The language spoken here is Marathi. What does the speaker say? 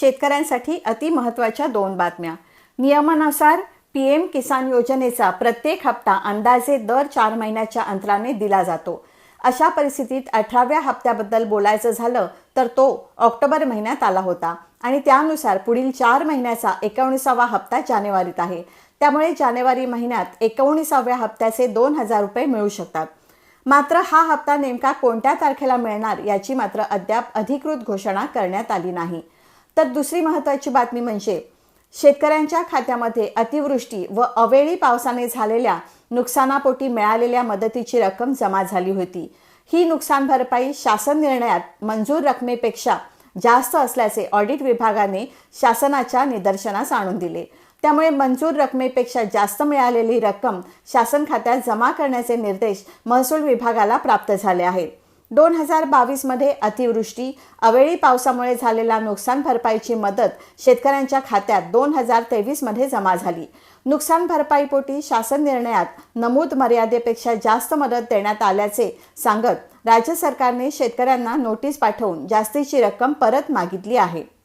शेतकऱ्यांसाठी अतिमहत्त्वाच्या दोन बातम्या. नियमानुसार पी एम किसान योजनेचा प्रत्येक हप्ता अंदाजे दर चार महिन्याच्या अंतराने दिला जातो. अशा परिस्थितीत अठराव्या हप्त्याबद्दल बोलायचं झालं तर तो ऑक्टोबर महिन्यात आला होता आणि त्यानुसार पुढील चार महिन्याचा एकोणीसावा हप्ता जानेवारीत आहे. त्यामुळे जानेवारी महिन्यात एकोणीसाव्या हप्त्याचे दोन हजार रुपये मिळू शकतात. मात्र हा हप्ता नेमका कोणत्या तारखेला मिळणार याची मात्र अद्याप अधिकृत घोषणा करण्यात आली नाही. तर दुसरी महत्त्वाची बातमी म्हणजे शेतकऱ्यांच्या खात्यामध्ये अतिवृष्टी व अवेळी पावसाने झालेल्या नुकसानापोटी मिळालेल्या मदतीची रक्कम जमा झाली होती. ही नुकसान भरपाई शासन निर्णयात मंजूर रकमेपेक्षा जास्त असल्याचे ऑडिट विभागाने शासनाच्या निदर्शनास आणून दिले. त्यामुळे मंजूर रकमेपेक्षा जास्त मिळालेली रक्कम शासन खात्यात जमा करण्याचे निर्देश महसूल विभागाला प्राप्त झाले आहेत. दोन हजार बावीसमध्ये अतिवृष्टी अवेळी पावसामुळे झालेला नुकसान भरपाईची मदत शेतकऱ्यांच्या खात्यात दोन हजार तेवीसमध्ये जमा झाली. नुकसान भरपाईपोटी शासन निर्णयात नमूद मर्यादेपेक्षा जास्त मदत देण्यात आल्याचे सांगत राज्य सरकारने शेतकऱ्यांना नोटीस पाठवून जास्तीची रक्कम परत मागितली आहे.